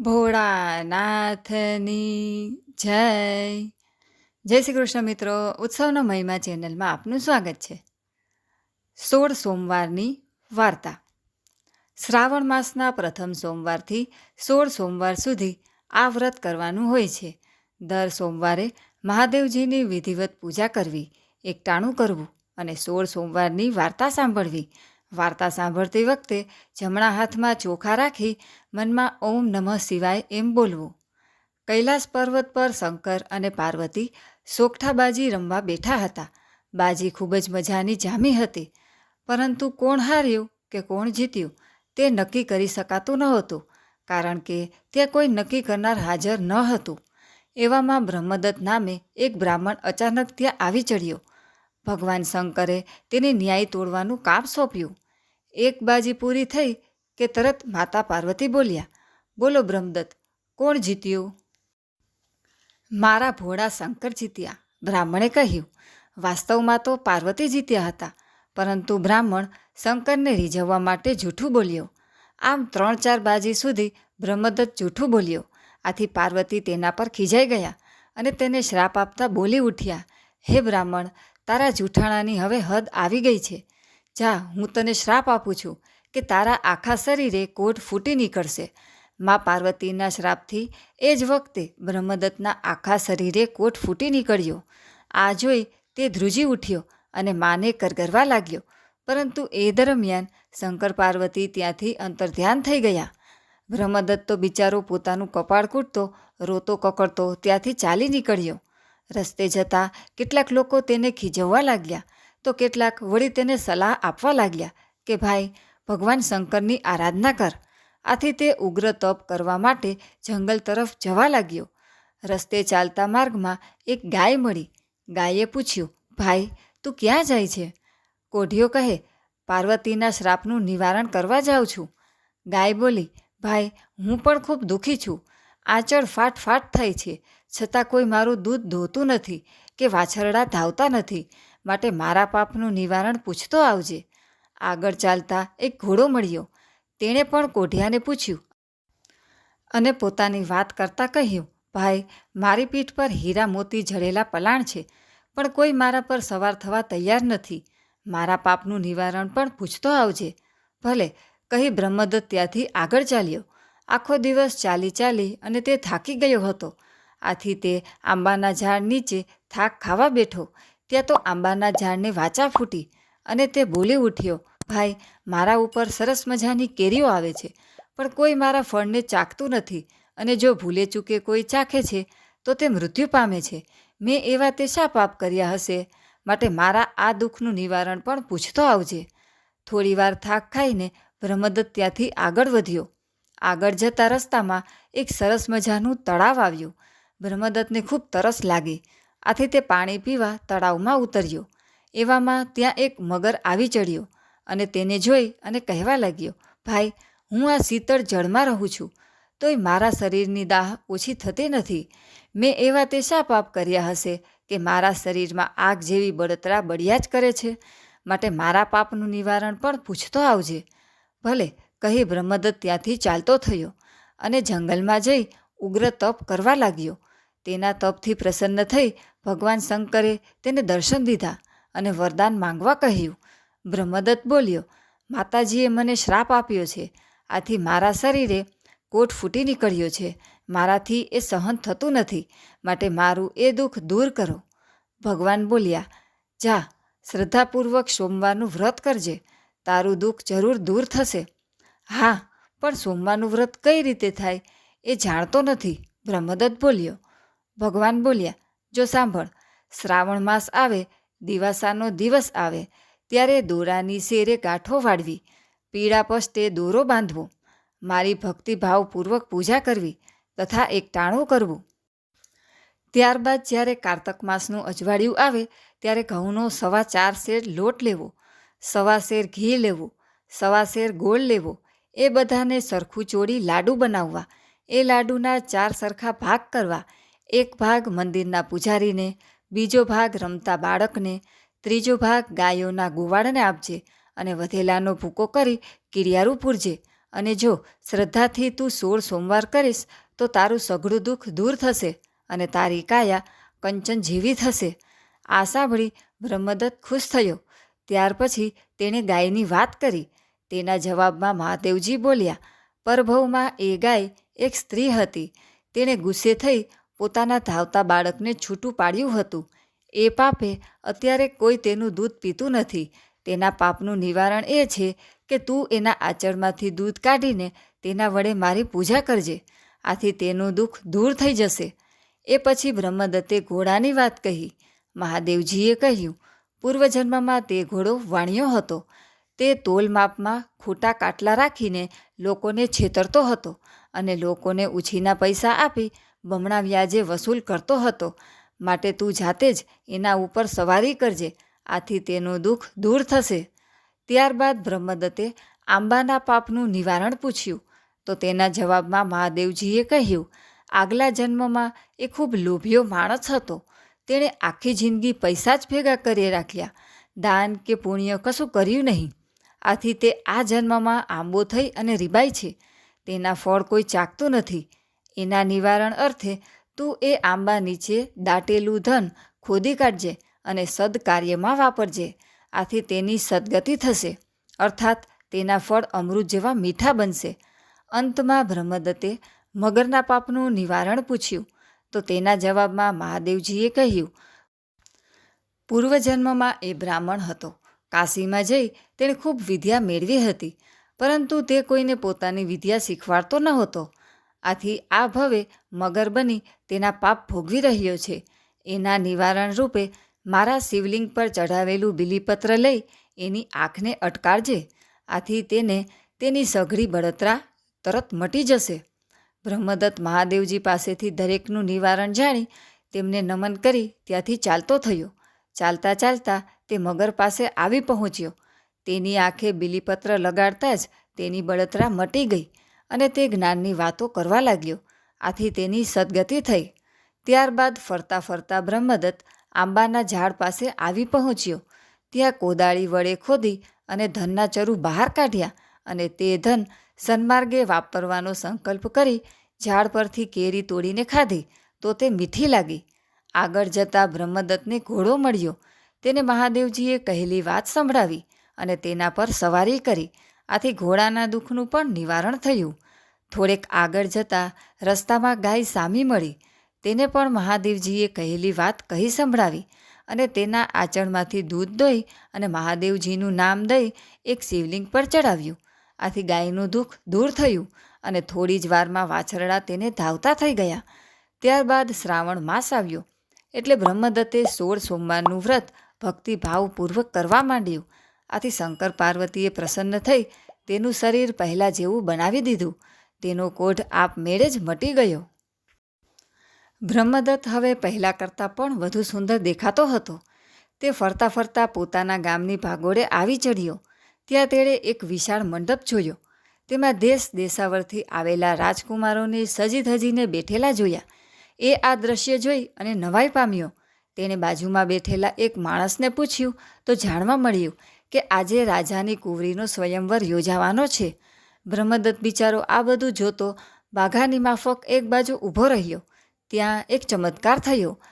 ભોળાનાથની જય. જય શ્રી કૃષ્ણ મિત્રો, ઉત્સવનો મહિમા ચેનલમાં આપનું સ્વાગત છે. સોળ સોમવારની વાર્તા. શ્રાવણ માસના પ્રથમ સોમવારથી સોળ સોમવાર સુધી આ વ્રત કરવાનું હોય છે. દર સોમવારે મહાદેવજીની વિધિવત પૂજા કરવી, એકટાણું કરવું અને સોળ સોમવારની વાર્તા સાંભળવી વાર્તા સાંભળતી વખતે જમણા હાથમાં ચોખા રાખી મનમાં ઓમ નમઃ શિવાય એમ બોલવું. કૈલાસ પર્વત પર શંકર અને પાર્વતી સોગઠાબાજી રમવા બેઠા હતા. બાજી ખૂબ જ મજાની જામી હતી. પરંતુ કોણ હાર્યું કે કોણ જીત્યું તે નક્કી કરી શકાતું નહોતું કારણ કે ત્યાં કોઈ નક્કી કરનાર હાજર ન હતું. એવામાં બ્રહ્મદત્ત નામે એક બ્રાહ્મણ અચાનક ત્યાં આવી ચડ્યો. ભગવાન શંકરે તેને ન્યાય તોડવાનું કામ સોંપ્યું. એક બાજી પૂરી થઈ કે તરત માતા પાર્વતી બોલ્યા, બોલો બ્રહ્મદત્ત, કોણ જીત્યું? મારા ભોળા શંકર જીત્યા, બ્રાહ્મણે કહ્યું. વાસ્તવમાં તો પાર્વતી જીત્યા હતા, પરંતુ બ્રાહ્મણ શંકરને રીઝવવા માટે જૂઠું બોલ્યો. આમ ત્રણ ચાર બાજી સુધી બ્રહ્મદત્ત જૂઠું બોલ્યો. આથી પાર્વતી તેના પર ખીજાઈ ગયા અને તેને શ્રાપ આપતા બોલી ઉઠ્યા, હે બ્રાહ્મણ, તારા જૂઠાણાની હવે હદ આવી ગઈ છે. જા, હું તને શ્રાપ આપું છું કે તારા આખા શરીરે કોટ ફૂટી નીકળશે. મા પાર્વતીના શ્રાપથી એ જ વખતે બ્રહ્મદત્તના આખા શરીરે કોટ ફૂટી નીકળ્યો. આ જોઈ તે ધ્રુજી ઉઠ્યો અને માને કરગરવા લાગ્યો. પરંતુ એ દરમિયાન શંકર પાર્વતી ત્યાંથી અંતર્ધ્યાન થઈ ગયા. બ્રહ્મદત્ત તો બિચારો પોતાનું કપાળ કૂટતો, રોતો કકડતો ત્યાંથી ચાલી નીકળ્યો. રસ્તે જતાં કેટલાક લોકો તેને ખીજવવા લાગ્યા. તો કેટલાક વળી તેને સલાહ આપવા લાગ્યા કે, ભાઈ, ભગવાન શંકરની આરાધના કર. આથી તે ઉગ્ર તપ કરવા માટે જંગલ તરફ જવા લાગ્યો. રસ્તે ચાલતા માર્ગમાં એક ગાય મળી. ગાયે પૂછ્યું, ભાઈ, તું ક્યાં જાય છે? કોઢિયો કહે, પાર્વતીના શ્રાપનું નિવારણ કરવા જાઉં છું. ગાય બોલી, ભાઈ, હું પણ ખૂબ દુઃખી છું. આંચળ ફાટ ફાટ થઈ છે. છતાં કોઈ મારું દૂધ ધોતું નથી કે વાછરડા ધાવતા નથી. માટે મારા પાપનું નિવારણ પૂછતો આવજે. આગળ ચાલતા એક ઘોડો મળ્યો. તેણે પણ કોઢિયાને પૂછ્યું. અને પોતાની વાત કરતાં કહ્યું, ભાઈ, મારી પીઠ પર હીરા મોતી જડેલા પલાણ છે, પણ કોઈ મારા પર સવાર થવા તૈયાર નથી. મારા પાપનું નિવારણ પણ પૂછતો આવજે. ભલે, કહી બ્રહ્મદત્ત ત્યાંથી આગળ ચાલ્યો. આખો દિવસ ચાલી ચાલી અને તે થાકી ગયો હતો. આથી તે આંબાના ઝાડ નીચે થાક ખાવા બેઠો. ત્યાં તો આંબાના ઝાડને વાચા ફૂટી અને તે બોલી ઉઠ્યો, ભાઈ, મારા ઉપર સરસ મજાની કેરીઓ આવે છે, પણ કોઈ મારા ફળને ચાખતું નથી અને જો ભૂલે ચૂકે કોઈ ચાખે છે, તો તે મૃત્યુ પામે છે. મેં એવા તે શા પાપ કર્યા હશે. માટે મારા આ દુઃખનું નિવારણ પણ પૂછતો આવજે. થોડીવાર થાક ખાઈને બ્રહ્મદત્ત ત્યાંથી આગળ વધ્યો. આગળ જતા રસ્તામાં એક સરસ મજાનું તળાવ આવ્યું. બ્રહ્મદત્તને ખૂબ તરસ લાગી. આથી તે પાણી પીવા તળાવમાં ઉતર્યો. એવામાં ત્યાં એક મગર આવી ચડ્યો અને તેને જોઈ અને કહેવા લાગ્યો, ભાઈ, હું આ શીતળ જળમાં રહું છું, તોય મારા શરીરની દાહ ઓછી થતી નથી. મેં એવા તે શા પાપ કર્યા હશે કે મારા શરીરમાં આગ જેવી બળતરા બળ્યા જ કરે છે? માટે મારા પાપનું નિવારણ પણ પૂછતો આવજે. ભલે, કહી બ્રહ્મદત્ત ત્યાંથી ચાલતો થયો અને જંગલમાં જઈ ઉગ્ર તપ કરવા લાગ્યો. તેના તપથી પ્રસન્ન થઈ ભગવાન શંકરે તેને દર્શન દીધા અને વરદાન માંગવા કહ્યું. બ્રહ્મદત્ત બોલ્યો, માતાજીએ મને શ્રાપ આપ્યો છે. આથી મારા શરીરે કોટ ફૂટી નીકળ્યો છે. મારાથી એ સહન થતું નથી. માટે મારું એ દુઃખ દૂર કરો. ભગવાન બોલ્યા, જા, શ્રદ્ધાપૂર્વક સોમવારનું વ્રત કરજે. તારું દુઃખ જરૂર દૂર થશે. હા, પણ સોમવારનું વ્રત કઈ રીતે થાય એ જાણતો નથી. બ્રહ્મદત્ત બોલ્યો ભગવાન બોલ્યા, જો સાંભળ, શ્રાવણ માસ આવે, દિવાસાનો દિવસ આવે, ત્યારે દોરાની શેરે ગાંઠો વાળવી, પીળા પસ્તે દોરો બાંધવો, મારી ભક્તિભાવપૂર્વક પૂજા કરવી તથા એકટાણું કરવું. ત્યારબાદ જ્યારે કારતક માસનું અજવાળિયું આવે, ત્યારે ઘઉંનો સવા ચાર શેર લોટ લેવો, સવા શેર ઘી લેવું, સવા શેર ગોળ લેવો, એ બધાને સરખું ચોળી લાડુ બનાવવા, એ લાડુના ચાર સરખા ભાગ કરવા એક ભાગ મંદિરના પૂજારીને, બીજો ભાગ રમતા બાળકને, ત્રીજો ભાગ ગાયોના ગોવાળને આપજે અને વધેલાનો ભૂકો કરી કિરિયારું પૂરજે. અને જો શ્રદ્ધાથી તું સોળ સોમવાર કરીશ, તો તારું સઘળું દુઃખ દૂર થશે અને તારી કાયા કંચન જેવી થશે. આ સાંભળી બ્રહ્મદત્ત ખુશ થયો. ત્યાર પછી તેણે ગાયની વાત કરી. તેના જવાબમાં મહાદેવજી બોલ્યા, પરભવમાં એ ગાય એક સ્ત્રી હતી. તેણે ગુસ્સે થઈ પોતાના ધાવતા બાળકને છૂટું પાડ્યું હતું. એ પાપે અત્યારે કોઈ તેનું દૂધ પીતું નથી. તેના પાપનું નિવારણ એ છે કે તું એના આચળમાંથી દૂધ કાઢીને તેના વડે મારી પૂજા કરજે. આથી તેનું દુઃખ દૂર થઈ જશે. એ પછી બ્રહ્મદત્તે ઘોડાની વાત કહી. મહાદેવજીએ કહ્યું, પૂર્વજન્મમાં તે ઘોડો વાણ્યો હતો. તે તોલ માપમાં ખોટા કાટલા રાખીને લોકોને છેતરતો હતો અને લોકોને ઉછીના પૈસા આપી બમણા વ્યાજે વસૂલ કરતો હતો. માટે તું જાતે જ એના ઉપર સવારી કરજે, આથી તેનું દુઃખ દૂર થશે. ત્યારબાદ બ્રહ્મદત્તે આંબાના પાપનું નિવારણ પૂછ્યું. તો તેના જવાબમાં મહાદેવજીએ કહ્યું, આગલા જન્મમાં એ ખૂબ લોભિયો માણસ હતો. તેણે આખી જિંદગી પૈસા જ ભેગા કરી રાખ્યા. દાન કે પુણ્ય કશું કર્યું નહીં. આથી તે આ જન્મમાં આંબો થઈ અને રીબાય છે. તેના ફળ કોઈ ચાકતું નથી. એના નિવારણ અર્થે તું એ આંબા નીચે દાટેલું ધન ખોદી કાઢજે અને સદકાર્યમાં વાપરજે. આથી તેની સદગતિ થશે. અર્થાત તેના ફળ અમૃત જેવા મીઠા બનશે. અંતમાં બ્રહ્મદત્તે મગરના પાપનું નિવારણ પૂછ્યું. તો તેના જવાબમાં મહાદેવજીએ કહ્યું, પૂર્વજન્મમાં એ બ્રાહ્મણ હતો. કાશીમાં જઈ તેણે ખૂબ વિદ્યા મેળવી હતી. પરંતુ તે કોઈને પોતાની વિદ્યા શીખવાડતો ન હતો આથી આ ભવે મગર બની તેના પાપ ભોગવી રહ્યો છે. એના નિવારણ રૂપે મારા શિવલિંગ પર ચઢાવેલું બિલીપત્ર લઈ એની આંખને અટકાળજે. આથી તેને તેની સઘળી બળતરા તરત મટી જશે. બ્રહ્મદત્ત મહાદેવજી પાસેથી દરેકનું નિવારણ જાણી તેમને નમન કરી ત્યાંથી ચાલતો થયો. ચાલતા ચાલતા તે મગર પાસે આવી પહોંચ્યો. તેની આંખે બિલીપત્ર લગાડતા જ તેની બળતરા મટી ગઈ. અને તે જ્ઞાનની વાતો કરવા લાગ્યો. આથી તેની સદગતિ થઈ. ત્યારબાદ ફરતા ફરતા બ્રહ્મદત્ત આંબાના ઝાડ પાસે આવી પહોંચ્યો. ત્યાં કોદાળી વડે ખોદી અને ધનના ચરુ બહાર કાઢ્યા અને તે ધન સન્માર્ગે વાપરવાનો સંકલ્પ કરી ઝાડ પરથી કેરી તોડીને ખાધી તો તે મીઠી લાગી. આગળ જતાં બ્રહ્મદત્તને ઘોડો મળ્યો. તેને મહાદેવજીએ કહેલી વાત સંભળાવી અને તેના પર સવારી કરી. આથી ઘોડાના દુઃખનું પણ નિવારણ થયું. થોડેક આગળ જતાં રસ્તામાં ગાય સામી મળી. તેને પણ મહાદેવજીએ કહેલી વાત કહી સંભળાવી અને તેના આચરણમાંથી દૂધ દોઈ અને મહાદેવજીનું નામ દઈ એક શિવલિંગ પર ચડાવ્યું. આથી ગાયનું દુઃખ દૂર થયું અને થોડી જ વારમાં વાછરડા તેને ધાવતા થઈ ગયા. ત્યારબાદ શ્રાવણ માસ આવ્યો. એટલે બ્રહ્મદત્તે સોળ સોમવારનું વ્રત ભક્તિભાવપૂર્વક કરવા માંડ્યું. આથી શંકર પાર્વતીએ પ્રસન્ન થઈ તેનું શરીર પહેલાં જેવું બનાવી દીધું. તેનો કોઢ આપમેળે જ મટી ગયો. બ્રહ્મદત્ત હવે પહેલાં કરતાં પણ વધુ સુંદર દેખાતો હતો. તે ફરતા ફરતા પોતાના ગામની ભાગોળે આવી ચડ્યો. ત્યાં તેણે એક વિશાળ મંડપ જોયો. તેમાં દેશ દેશાવરથી આવેલા રાજકુમારોને સજી ધજીને બેઠેલા જોયા. એ આ દ્રશ્ય જોઈ અને નવાઈ પામ્યો. તેણે બાજુમાં બેઠેલા એક માણસને પૂછ્યું તો જાણવા મળ્યું કે આજે રાજાની કુંવરીનો સ્વયંવર યોજાવાનો છે. બ્રહ્મદત્ત બિચારો આ બધું જોતો બાઘાની માફક એક બાજુ ઊભો રહ્યો. ત્યાં એક ચમત્કાર થયો.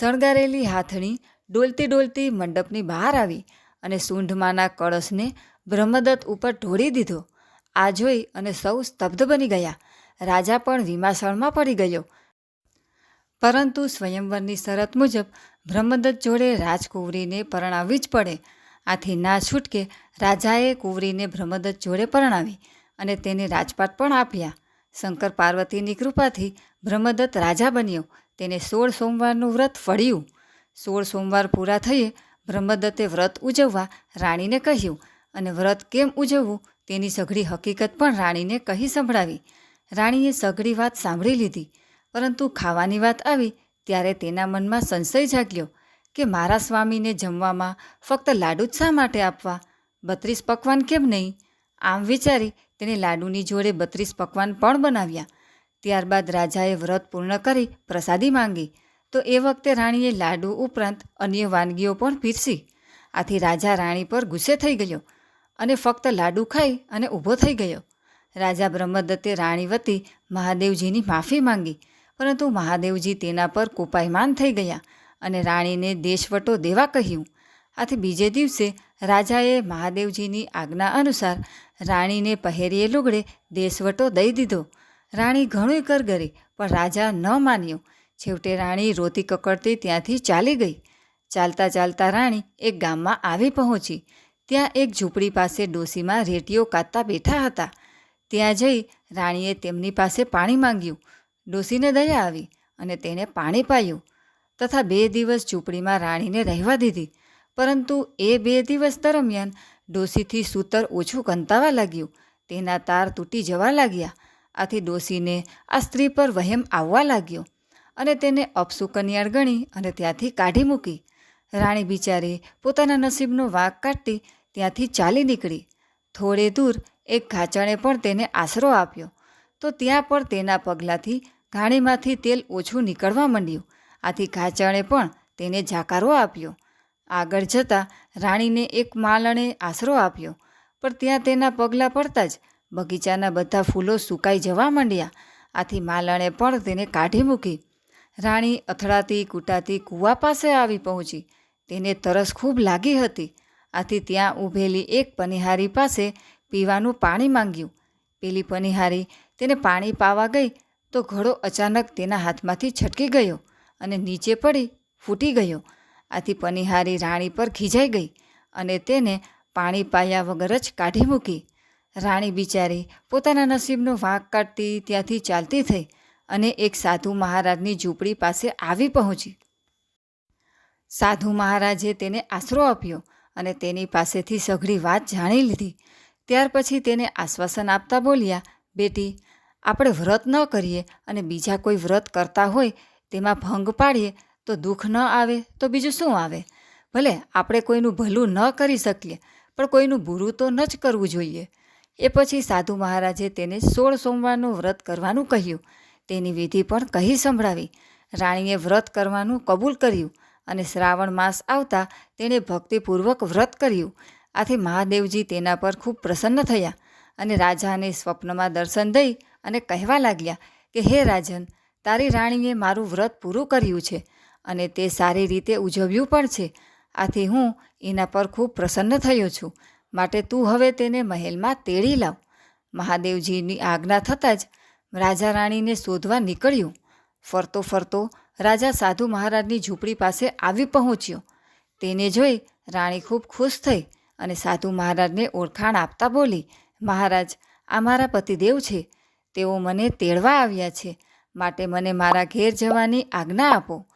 શણગારેલી હાથણી ડોલતી ડોલતી મંડપની બહાર આવી અને સૂંઢમાંના કળશને બ્રહ્મદત્ત ઉપર ઢોળી દીધો. આ જોઈ અને સૌ સ્તબ્ધ બની ગયા. રાજા પણ વિમાસણમાં પડી ગયો. પરંતુ સ્વયંવરની શરત મુજબ બ્રહ્મદત્ત જોડે રાજકુંવરીને પરણાવવી જ પડે. આથી ના છૂટકે રાજાએ કુંવરીને બ્રહ્મદત્ત જોડે પરણાવી અને તેને રાજપાટ પણ આપ્યા. શંકર પાર્વતીની કૃપાથી બ્રહ્મદત્ત રાજા બન્યો. તેને સોળ સોમવારનું વ્રત ફળ્યું. સોળ સોમવાર પૂરા થઈએ બ્રહ્મદત્તે વ્રત ઉજવવા રાણીને કહ્યું અને વ્રત કેમ ઉજવવું તેની સઘળી હકીકત પણ રાણીને કહી સંભળાવી. રાણીએ સઘળી વાત સાંભળી લીધી. પરંતુ ખાવાની વાત આવી ત્યારે તેના મનમાં સંશય જાગ્યો. કે મારા સ્વામીને જમવામાં ફક્ત લાડુ જ શા માટે આપવા? બત્રીસ પકવાન કેમ નહીં? આમ વિચારી તેણે લાડુની જોડે બત્રીસ પકવાન પણ બનાવ્યા. ત્યારબાદ રાજાએ વ્રત પૂર્ણ કરી પ્રસાદી માંગી. તો એ વખતે રાણીએ લાડુ ઉપરાંત અન્ય વાનગીઓ પણ પીરસી. આથી રાજા રાણી પર ગુસ્સે થઈ ગયો અને ફક્ત લાડુ ખાઈ અને ઊભો થઈ ગયો. રાજા બ્રહ્મદત્તે રાણી વતી મહાદેવજીની માફી માંગી, પરંતુ મહાદેવજી તેના પર કોપાયમાન થઈ ગયા અને રાણીને દેશવટો દેવા કહ્યું. આથી બીજે દિવસે રાજાએ મહાદેવજીની આજ્ઞા અનુસાર રાણીને પહેરીએ લુગડે દેશવટો દઈ દીધો. રાણી ઘણું કરગરી, પણ રાજા ન માન્યો. છેવટે રાણી રોતી કકડતી ત્યાંથી ચાલી ગઈ. ચાલતા ચાલતા રાણી એક ગામમાં આવી પહોંચી. ત્યાં એક ઝૂંપડી પાસે ડોસીમાં રેટીઓ કાતતા બેઠા હતા. ત્યાં જઈ રાણીએ તેમની પાસે પાણી માંગ્યું. ડોસીને દયા આવી અને તેને પાણી પાયું. તથા બે દિવસ ઝૂંપડીમાં રાણીને રહેવા દીધી. પરંતુ એ બે દિવસ દરમિયાન ડોસીથી સૂતર ઓછું કંતાવા લાગ્યું. તેના તાર તૂટી જવા લાગ્યા. આથી ડોસીને આ સ્ત્રી પર વહેમ આવવા લાગ્યો અને તેને અપસુકન્યાળ ગણી અને ત્યાંથી કાઢી મૂકી. રાણી બિચારી પોતાના નસીબનો વાંક કાઢતી ત્યાંથી ચાલી નીકળી. થોડે દૂર એક ઘાચણે પણ તેને આશરો આપ્યો. તો ત્યાં પણ તેના પગલાંથી ઘાણીમાંથી તેલ ઓછું નીકળવા માંડ્યું. આથી ઘાચણે પણ તેને જાકારો આપ્યો. આગળ જતાં રાણીને એક માલણે આશરો આપ્યો, પણ ત્યાં તેના પગલાં પડતાં જ બગીચાના બધા ફૂલો સુકાઈ જવા માંડ્યા. આથી માલણે પણ તેને કાઢી મૂકી. રાણી અથડાતી કૂટાતી કૂવા પાસે આવી પહોંચી. તેને તરસ ખૂબ લાગી હતી. આથી ત્યાં ઊભેલી એક પનિહારી પાસે પીવાનું પાણી માંગ્યું. પેલી પનિહારી તેને પાણી પાવા ગઈ તો ઘડો અચાનક તેના હાથમાંથી છટકી ગયો. અને નીચે પડી ફૂટી ગયો. આથી પનિહારી રાણી પર ખીજાઈ ગઈ અને તેને પાણી પાયા વગર જ કાઢી મૂકી. રાણી બિચારી પોતાના નસીબનો વાંક કાઢતી ત્યાંથી ચાલતી થઈ અને એક સાધુ મહારાજની ઝૂંપડી પાસે આવી પહોંચી. સાધુ મહારાજે તેને આશરો આપ્યો અને તેની પાસેથી સઘળી વાત જાણી લીધી. ત્યાર પછી તેને આશ્વાસન આપતા બોલ્યા, બેટી, આપણે વ્રત ન કરીએ અને બીજા કોઈ વ્રત કરતા હોય તેમાં ભંગ પાડીએ તો દુઃખ ન આવે તો બીજું શું આવે? ભલે આપણે કોઈનું ભલું ન કરી શકીએ, પણ કોઈનું બુરું તો ન જ કરવું જોઈએ. એ પછી સાધુ મહારાજે તેને સોળ સોમવારનું વ્રત કરવાનું કહ્યું. તેની વિધિ પણ કહી સંભળાવી. રાણીએ વ્રત કરવાનું કબૂલ કર્યું અને શ્રાવણ માસ આવતા તેણે ભક્તિપૂર્વક વ્રત કર્યું. આથી મહાદેવજી તેના પર ખૂબ પ્રસન્ન થયા અને રાજાને સ્વપ્નમાં દર્શન દઈ અને કહેવા લાગ્યા કે, હે રાજન તારી રાણીએ મારું વ્રત પૂરું કર્યું છે અને તે સારી રીતે ઉજવ્યું પણ છે. આથી હું એના પર ખૂબ પ્રસન્ન થયો છું. માટે તું હવે તેને મહેલમાં તેડી લાવ. મહાદેવજીની આજ્ઞા થતાં જ રાજા રાણીને શોધવા નીકળ્યું. ફરતો ફરતો રાજા સાધુ મહારાજની ઝૂંપડી પાસે આવી પહોંચ્યો. તેને જોઈ રાણી ખૂબ ખુશ થઈ અને સાધુ મહારાજને ઓળખાણ આપતા બોલી, મહારાજ, આ મારા પતિદેવ છે. તેઓ મને તેડવા આવ્યા છે. માટે મને મારા ઘેર જવાની આજ્ઞા આપો.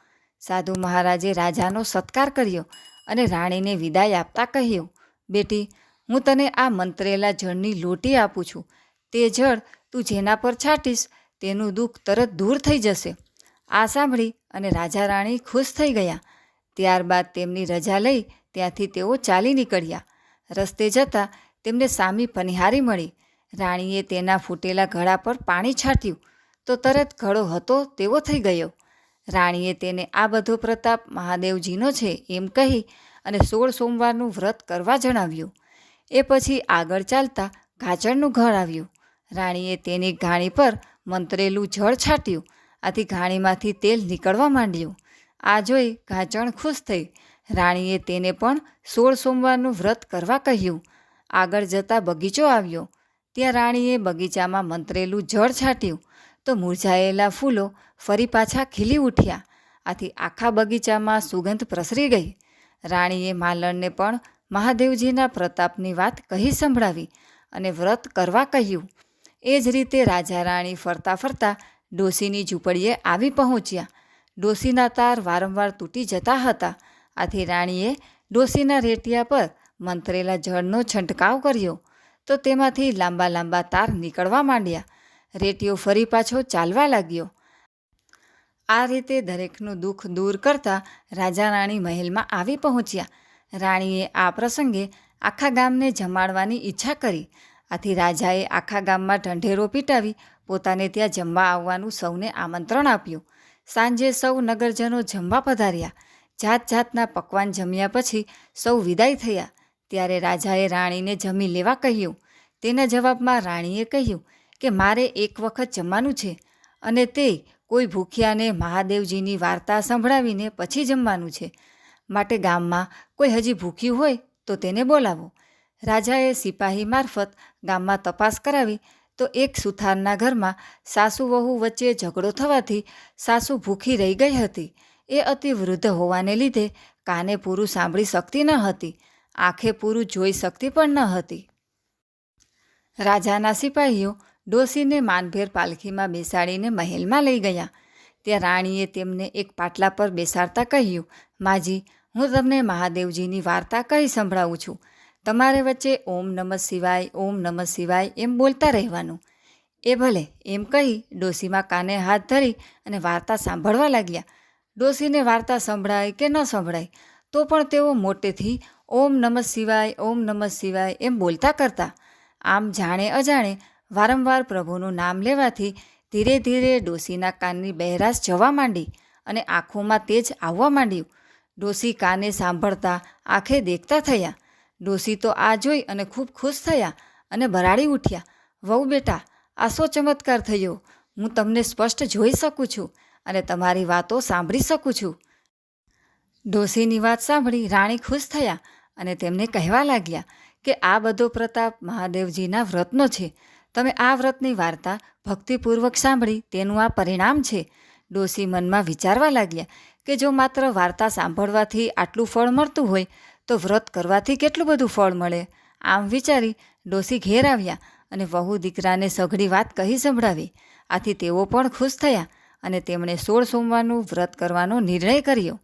સાધુ મહારાજે રાજાનો સત્કાર કર્યો અને રાણીને વિદાય આપતા કહ્યું, બેટી, હું તને આ મંત્રેલા જળની લોટી આપું છું. તે જળ તું જેના પર છાંટીશ, તેનું દુઃખ તરત દૂર થઈ જશે. આ સાંભળી અને રાજા રાણી ખુશ થઈ ગયા. ત્યારબાદ તેમની રજા લઈ ત્યાંથી તેઓ ચાલી નીકળ્યા. રસ્તે જતાં તેમને સામી પનિહારી મળી. રાણીએ તેના ફૂટેલા ઘડા પર પાણી છાંટ્યું. તો તરત ઘડો હતો તેવો થઈ ગયો. રાણીએ તેને આ બધો પ્રતાપ મહાદેવજીનો છે એમ કહી અને સોળ સોમવારનું વ્રત કરવા જણાવ્યું. એ પછી આગળ ચાલતા ઘાચરનું ઘર આવ્યું. રાણીએ તેની ઘાણી પર મંત્રેલું જળ છાંટ્યું. આથી ઘાણીમાંથી તેલ નીકળવા માંડ્યું. આ જોઈ ઘાચણ ખુશ થઈ. રાણીએ તેને પણ સોળ સોમવારનું વ્રત કરવા કહ્યું. આગળ જતાં બગીચો આવ્યો. ત્યાં રાણીએ બગીચામાં મંત્રેલું જળ છાંટ્યું. તો મુરઝાયેલા ફૂલો ફરી પાછા ખીલી ઉઠ્યા. આથી આખા બગીચામાં સુગંધ પ્રસરી ગઈ. રાણીએ માલણને પણ મહાદેવજીના પ્રતાપની વાત કહી સંભળાવી અને વ્રત કરવા કહ્યું. એ જ રીતે રાજા રાણી ફરતા ફરતા ડોસીની ઝૂંપડીએ આવી પહોંચ્યા. ડોસીના તાર વારંવાર તૂટી જતા હતા. આથી રાણીએ ડોસીના રેટિયા પર મંતરેલા જળનો છંટકાવ કર્યો. તો તેમાંથી લાંબા લાંબા તાર નીકળવા માંડ્યા. રેટિયો ફરી પાછો ચાલવા લાગ્યો. આ રીતે દરેકનું દુઃખ દૂર કરતા રાજા રાણી મહેલમાં આવી પહોંચ્યા. રાણીએ આ પ્રસંગે આખા ગામને જમાડવાની ઈચ્છા કરી. આથી રાજાએ આખા ગામમાં ઢંઢેરો પીટાવી પોતાને ત્યાં જમવા આવવાનું સૌને આમંત્રણ આપ્યું. સાંજે સૌ નગરજનો જમવા પધાર્યા. જાત જાતના પકવાન જમ્યા પછી સૌ વિદાય થયા. ત્યારે રાજાએ રાણીને જમી લેવા કહ્યું. તેના જવાબમાં રાણીએ કહ્યું કે મારે એક વખત જમવાનું છે અને તે કોઈ ભૂખ્યાને મહાદેવજીની વાર્તા સંભળાવીને પછી જમવાનું છે. માટે ગામમાં કોઈ હજી ભૂખ્યું હોય તો તેને બોલાવો. રાજાએ સિપાહી મારફત ગામમાં તપાસ કરાવી તો એક સુથારના ઘરમાં સાસુ વહુ વચ્ચે ઝઘડો થવાથી સાસુ ભૂખી રહી ગઈ હતી. એ અતિ વૃદ્ધ હોવાને લીધે કાને પૂરું સાંભળી શકતી ન હતી. આંખે પૂરું જોઈ શકતી પણ ન હતી. રાજાના સિપાહીઓ ડોસીને માનભેર પાલખીમાં બેસાડીને મહેલમાં લઈ ગયા. ત્યાં રાણીએ તેમને એક પાટલા પર બેસાડતા કહ્યું, માજી, હું તમને મહાદેવજીની વાર્તા કહી સંભળાવું છું? તમારે વચ્ચે ઓમ નમઃ શિવાય, ઓમ નમઃ શિવાય એમ બોલતા રહેવાનું. એ ભલે, એમ કહી ડોસીમાં કાને હાથ ધરી અને વાર્તા સાંભળવા લાગ્યા. ડોસીને વાર્તા સંભળાય કે ન સંભળાય, તો પણ તેઓ મોટેથી ઓમ નમઃ શિવાય, ઓમ નમઃ શિવાય એમ બોલતા કરતા. આમ જાણે અજાણે વારંવાર પ્રભુનું નામ લેવાથી ધીરે ધીરે ડોસીના કાનની બહેરાશ જવા માંડી અને આંખોમાં તેજ આવવા માંડ્યું. ડોસી કાને સાંભળતા આંખે દેખતા થયા. ડોસી તો આ જોઈ અને ખૂબ ખુશ થયા અને ભરાડી ઉઠ્યા. વહુ બેટા, આ શો ચમત્કાર થયો. હું તમને સ્પષ્ટ જોઈ શકું છું અને તમારી વાતો સાંભળી શકું છું. ડોસીની વાત સાંભળી રાણી ખુશ થયા અને તેમને કહેવા લાગ્યા કે આ બધો પ્રતાપ મહાદેવજીના વ્રતનો છે. તમે આ વ્રતની વાર્તા ભક્તિપૂર્વક સાંભળી, તેનું આ પરિણામ છે. ડોસી મનમાં વિચારવા લાગ્યા કે જો માત્ર વાર્તા સાંભળવાથી આટલું ફળ મળતું હોય, તો વ્રત કરવાથી કેટલું બધું ફળ મળે? આમ વિચારી ડોસી ઘેર આવ્યા અને વહુ દીકરાને સઘળી વાત કહી સંભળાવી. આથી તેઓ પણ ખુશ થયા અને તેમણે સોળ સોમવારનું વ્રત કરવાનો નિર્ણય કર્યો.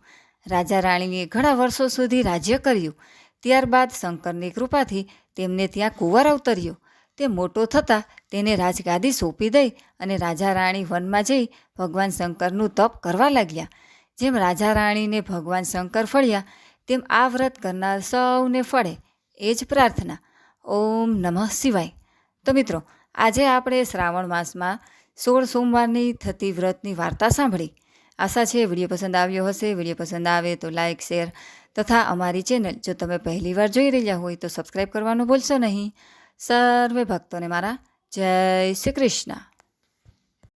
રાજા રાણીએ ઘણા વર્ષો સુધી રાજ્ય કર્યું. ત્યારબાદ શંકરની કૃપાથી તેમને ત્યાં કુંવર અવતર્યો. તે મોટો થતાં તેને રાજગાદી સોંપી દઈ અને રાજા રાણી વનમાં જઈ ભગવાન શંકરનું તપ કરવા લાગ્યા. જેમ રાજા રાણીને ભગવાન શંકર ફળ્યા, તેમ આ વ્રત કરનાર સૌને ફળે, એ જ પ્રાર્થના. ઓમ નમઃ શિવાય. તો મિત્રો, આજે આપણે શ્રાવણ માસમાં સોળ સોમવારની થતી વ્રતની વાર્તા સાંભળી. આશા છે વીડિયો પસંદ આવ્યો હશે. વીડિયો પસંદ આવે તો લાઇક શેર તથા અમારી ચેનલ જો તમે પહેલીવાર જોઈ રહ્યા હોય તો સબસ્ક્રાઈબ કરવાનું ભૂલશો નહીં. સર્વે ભક્તોને મારા જય શ્રી કૃષ્ણ.